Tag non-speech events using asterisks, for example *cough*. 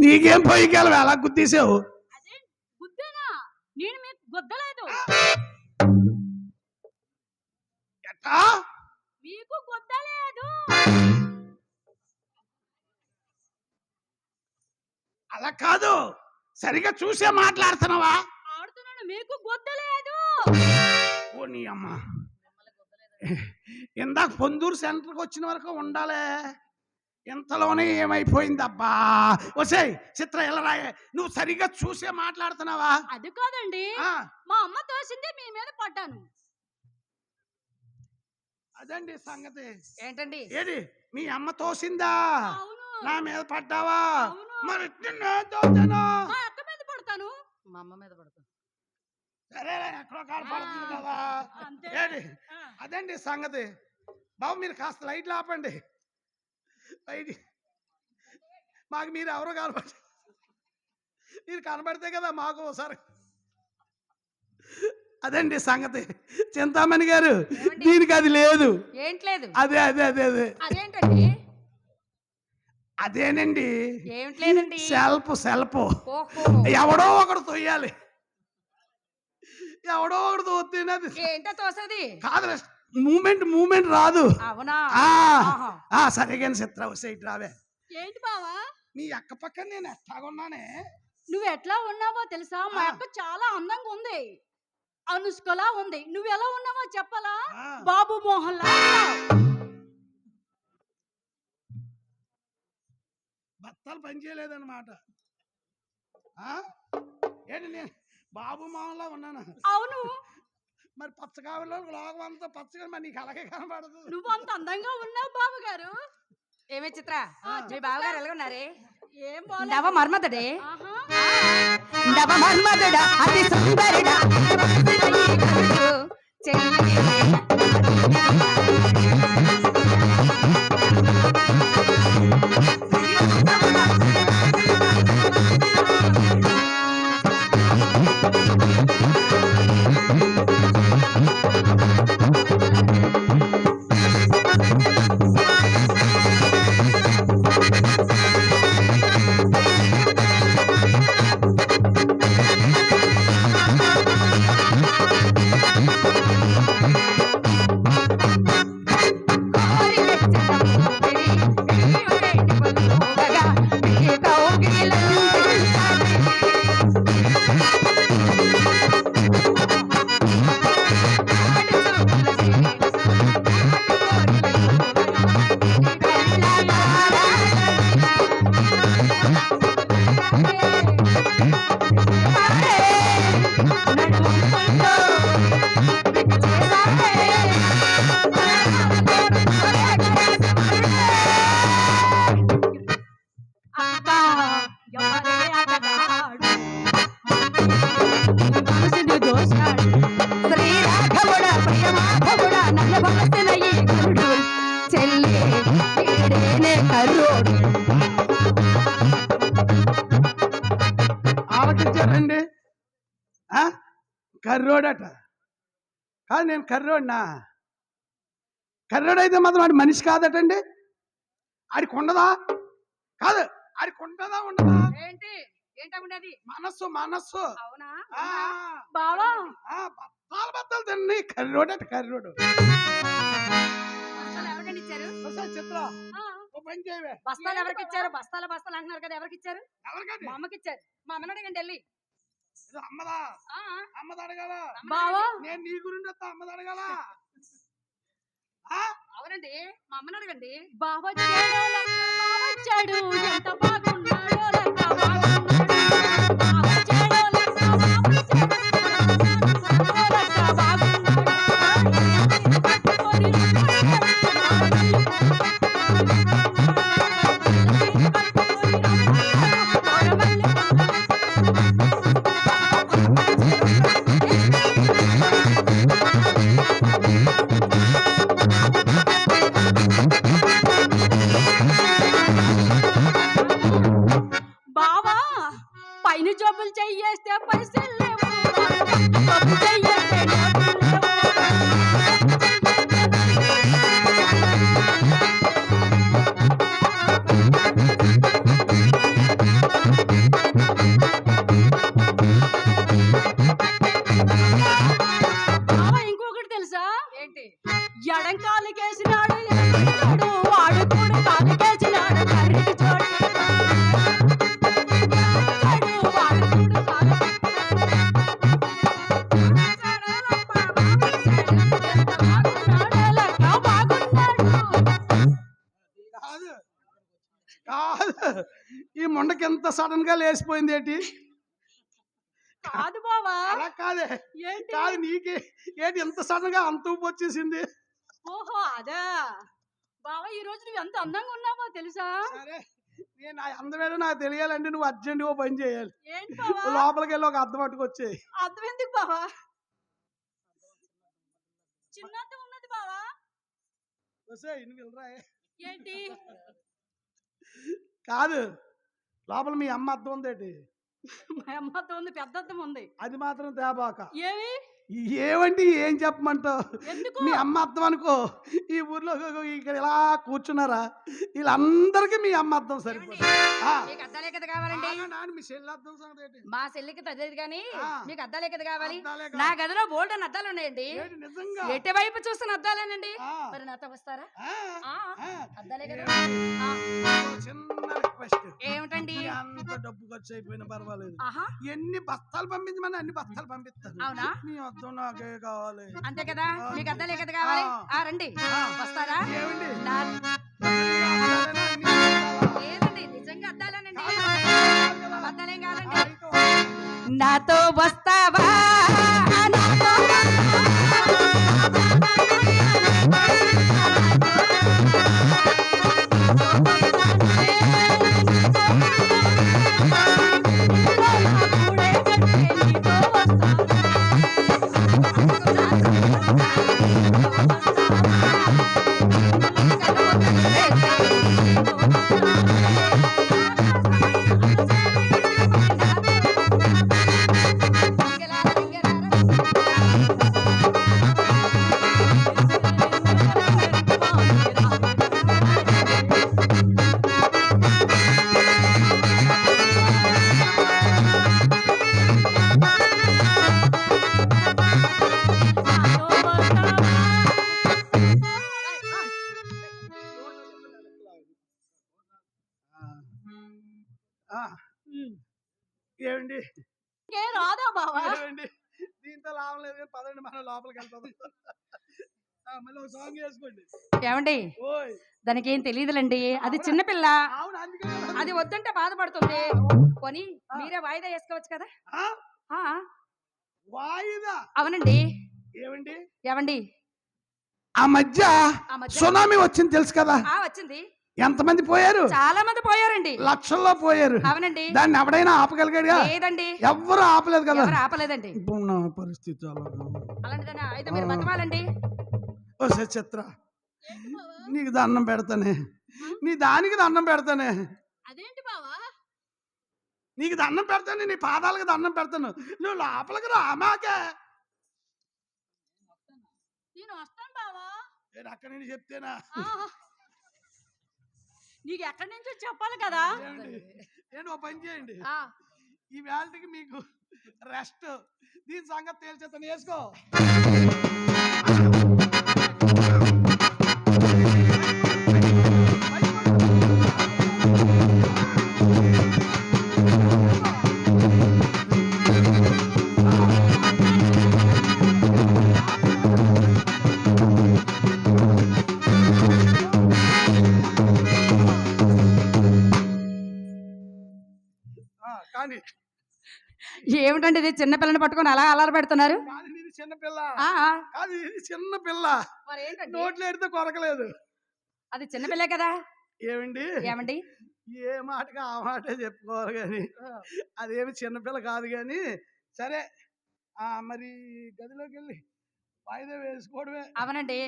నీకేం పోయికాలం ఎలా గుద్దీసావు అలా కాదు. సరిగా చూసే మాట్లాడుతున్నావా? ఆడుతున్నాను మీకు గుద్దలేదు. ఓ నీ అమ్మ. ఇందాక పొందూరు సెంటర్కి వచ్చిన వరకు ఉండాలే. ఇంతలోనే ఏమైపోయింది అబ్బా వసేయ్ చిత్ర ఎలా రాయే నువ్వు సరిగా చూసే మాట్లాడుతున్నావా? అది కాదండి. మా అమ్మ తోసింది మీ మీద పడ్డాను. అదండి సంగతి. ఏంటండి? ఏది? మీ అమ్మ తోసిందా? అవును. నా మీద పడ్డావా? అవును. మరి మా అక్క మీద పడతాను. మా అమ్మ మీద సరేలే ఎక్కడో కదా. అంతే. ఏది? అదండి సంగతి. బాబు మీరు కాస్త లైట్లు ఆపండి. లైట్ మాకు మీరు ఎవరో కనబడి మీరు కనబడితే కదా మాకు ఒకసారి. అదండి సంగతి. చింతామణి గారు? దీనికి అది లేదు. అదే అదే అదే అదే. అదేంటండి? అదేనండి. ఏమిట్లేదండి సెల్ఫ్ ఎవడో ఒకడు తొయ్యాలి. ఎవడో ఒకడు తోస్తేనే అది ఏంటో తోసది? కాదు మూమెంట్ మూమెంట్ రాదు. అవునా. ఆ సరిగా చిత్ర సైట్ రావే. ఏంటి బావా? మీ అక్క పక్కన నేను ఎట్టాగున్నానే నువ్వు ఎట్లా ఉన్నావో తెలుసా? మా. అక్క చాలా అందంగా ఉంది. అనుష్కలా ఉంది. నువ్వు ఎలా ఉన్నావో చెప్పాలా? బాబు మోహన్ లా. బత్తాలు పని చేయలేదన్నమాట. ఆ? ఏంటి నేను బాబు మామలా ఉన్నాను? అవును. మరి పచ్చకావిలో లోకం అంతా పచ్చగా మరి నీకు అలాగే కనబడదు. నువ్వు అంత అందంగా ఉన్నావు బాబు గారు ఏమే చిత్ర? మీ బావగారు ఎలాగున్నారే? ఏం. నవ మర్మదుడా? అతి సుందరుడా కాదు నేను కర్రోడినా? కర్రోడు అయితే మాత్రం ఆడి మనిషి కాదటండి. ఆడికి ఉండదా? కాదు ఆడికి ఉండదా ఉండదా? ఏంటి? ఏంటా ఉండేది? మనస్సు మనస్సు. అవునా? ఆ, బావా? బత్తాలు బత్తాలు కర్రోడట కర్రోడు ఇచ్చారు? ఒకసారి చిత్ర. బస్తాలు ఎవరికి ఇచ్చారు? బస్తాలు బస్తాలు అంటున్నారు కదా ఎవరికి ఇచ్చారు? మా అమ్మకి ఇచ్చారు. మా అమ్మని అడగండి వెళ్ళి. అమ్మదా? ఆ, అమ్మది అడగాల? బావా. నేను నీ గురించి వస్తా అమ్మది అడగాల? *laughs* ఆ? అవునండి. మా అమ్మని అడగండి. బావ ఈ మొండకి ఎంత సడన్గా లేచిపోయింది ఏంటి? కాదు బావా. అలా కాదే. ఏంటి? కాదు నీకే. ఏంటి ఎంత సడన్గా అంత ఊపు వచ్చేసింది? ఓహో అదా. బావా ఈ రోజు నువ్వు ఎంత అందంగా ఉన్నావో తెలుసా? సరే. నేను నా అందమైన నాకు తెలియాలంటే నువ్వు అర్జెంట్గా పని చేయాలి. ఏంటి బావా? లోపలికి వెళ్ళి ఒక అద్దం పట్టుకొచ్చేయి అర్థం ఎందుకు బావా? చిన్నంత ఉన్నది బావా. వెళ్ళరా ఏంటి? కాదు. లోపల మీ అమ్మ అద్దం ఉందేటి? మా అమ్మతో ఉంది పెద్ద ఉంది. అది మాత్రం తేబాక. ఏమి? ఏమండి ఏం చెప్పమంటావు? మీ అమ్మ అర్థం అనుకో. ఈ ఊర్లో ఇక్కడ ఇలా కూర్చున్నారా? వీళ్ళందరికీ మీ అమ్మ అర్థం సరిపోతుంది. మీ చెల్లికి తెలియదు కానీ. మీకు అద్దాలే కదా కావాలి? నా. గదిలో బోల్డ్ అని అద్దాలు ఉన్నాయండి. ఎటువైపు చూస్తున్న అద్దాలేనండి. మరి నాతో వస్తారా. అద్దాలే కదా. చిన్న రిక్వెస్ట్ ఏమిటండి? అంత డబ్బు ఖర్చు అయిపోయినా పర్వాలేదు. ఎన్ని బస్తాలు పంపించమని అన్ని బస్తాలు పంపిస్తాను అవునా? అర్థం నాకే *laughs* కావాలి అంతే కదా మీకు అద్దాలే కదా కావాలి ఆ. రండి. వస్తారా ఏమండి? లేదండి నిజంగా అద్దాలేనండి? అద్దాలేం కాదండి. నాతో వస్తావా నాతో ఆ, ఏమండి ఏ రాదా బావా? ఏమండి దీంతో లాభం లేదు పదండి మనం లోపలికి వెళ్తాం. ఆ, మళ్ళీ ఒక సాంగ్ వేసుకోండి. ఏమండి? ఓయ్. దానికి ఏం తెలియదులండి అది చిన్నపిల్ల అవును అందుకే. అది వద్దంటే బాధపడుతుంది. కొని మీరే వాయిదా వేసుకోవచ్చు కదా? ఆ, ఆ. వాయిదా? అవునండి. ఏమండి ఏమండి ఆ మధ్య ఆ మధ్య. సునామీ వచ్చింది తెలుసు కదా? ఆ వచ్చింది. ఎంతమంది పోయారు? చాలా మంది పోయారండి. లక్షల్లో పోయారు. అవునండి. దాన్ని ఎవడైనా ఆపగలిగాడుగా? లేదండి. ఎవ్వరు ఆపలేదు కదా? ఎవరు ఆపలేదండి. ఇప్పుడు నా పరిస్థితి. బతకాలండి ఓ చిత్ర నీకు దండం పెడతానే. నీ దానికి దండం పెడతానే. అదేంటి బావా? నీకు దండం పెడతాను నీ పాదాలకు దండం పెడతాను. నువ్వు లోపలికి రామాకే నేను వస్తాను బావా. నేను అక్కడి నుంచి చెప్తేనా. నీకు ఎక్కడి నుంచో చెప్పాలి కదా? నేను ఓ పని చేయండి. ఆ, ఈ వేళకి మీకు రెస్ట్. దీని సంగతి తేల్చేతను వేసుకో. ఏమిటండి ఇది? చిన్న పిల్లని పట్టుకొని అలా అలర పెడుతున్నారు? కాదు ఇది చిన్న పిల్ల. ఆ, ఆ, కాదు ఇది చిన్న పిల్ల. మరి ఏంటండి? నోట్లో ఎడితే కొరకలేదు. అది చిన్న పిల్లే కదా? ఏమండి? ఏమండి? ఏ మాటగా ఆ మాటే చెప్పుకోవాలి కానీ అదేమి చిన్నపిల్ల కాదు కానీ సరే. మరి గదిలోకి వెళ్ళి వాయిదా వేసుకోవడమే. అవునండి.